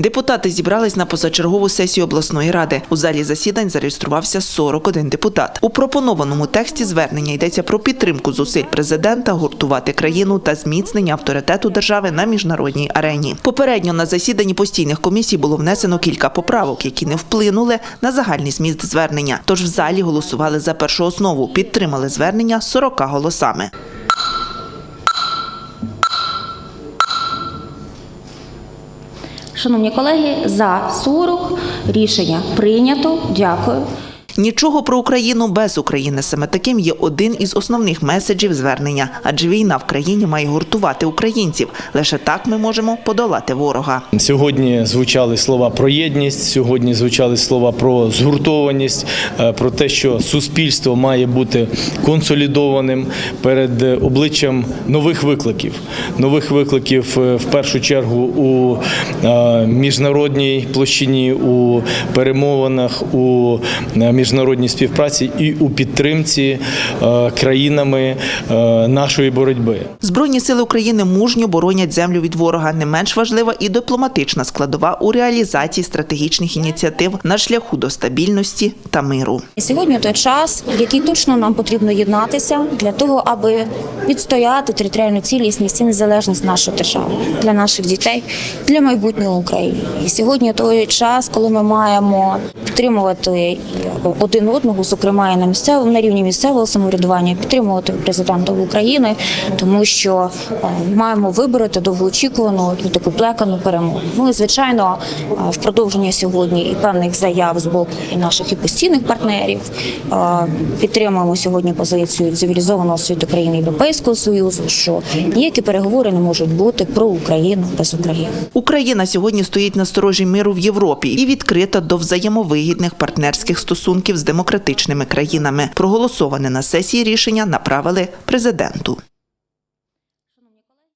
Депутати зібрались на позачергову сесію обласної ради. У залі засідань зареєструвався 41 депутат. У пропонованому тексті звернення йдеться про підтримку зусиль президента гуртувати країну та зміцнення авторитету держави на міжнародній арені. Попередньо на засіданні постійних комісій було внесено кілька поправок, які не вплинули на загальний зміст звернення. Тож в залі голосували за першу основу, підтримали звернення 40 голосами. Шановні колеги, за 40 рішення прийнято. Дякую. Нічого про Україну без України. Саме таким є один із основних меседжів звернення. Адже війна в країні має гуртувати українців. Лише так ми можемо подолати ворога. Сьогодні звучали слова про єдність, сьогодні звучали слова про згуртованість, е, про те, що суспільство має бути консолідованим перед е, обличчям нових викликів. Нових викликів е, в першу чергу у міжнародній площині, у перемовинах, у е, міжнародній співпраці і у підтримці е, країнами е, нашої боротьби. Збройні сили України мужньо боронять землю від ворога. Не менш важлива і дипломатична складова у реалізації стратегічних ініціатив на шляху до стабільності та миру. Сьогодні той час, в який точно нам потрібно єднатися для того, аби відстояти територіальну цілісність і незалежність нашої держави для наших дітей, для майбутнього України. І сьогодні той час, коли ми маємо підтримувати один одного, зокрема і на місцевому на рівні місцевого самоврядування, підтримувати президента України, тому що е, маємо вибороти довгоочікувану і таку плекану перемогу. Ну і звичайно, е, в продовження сьогодні і певних заяв з боку і наших і постійних партнерів е, підтримуємо сьогодні позицію цивілізованого світу країни Європейського союзу, що ніякі переговори не можуть бути про Україну без України. Україна сьогодні стоїть на сторожі миру в Європі і відкрита до взаємовигідних партнерських стосунків з демократичними країнами. Проголосоване на сесії рішення направили президенту.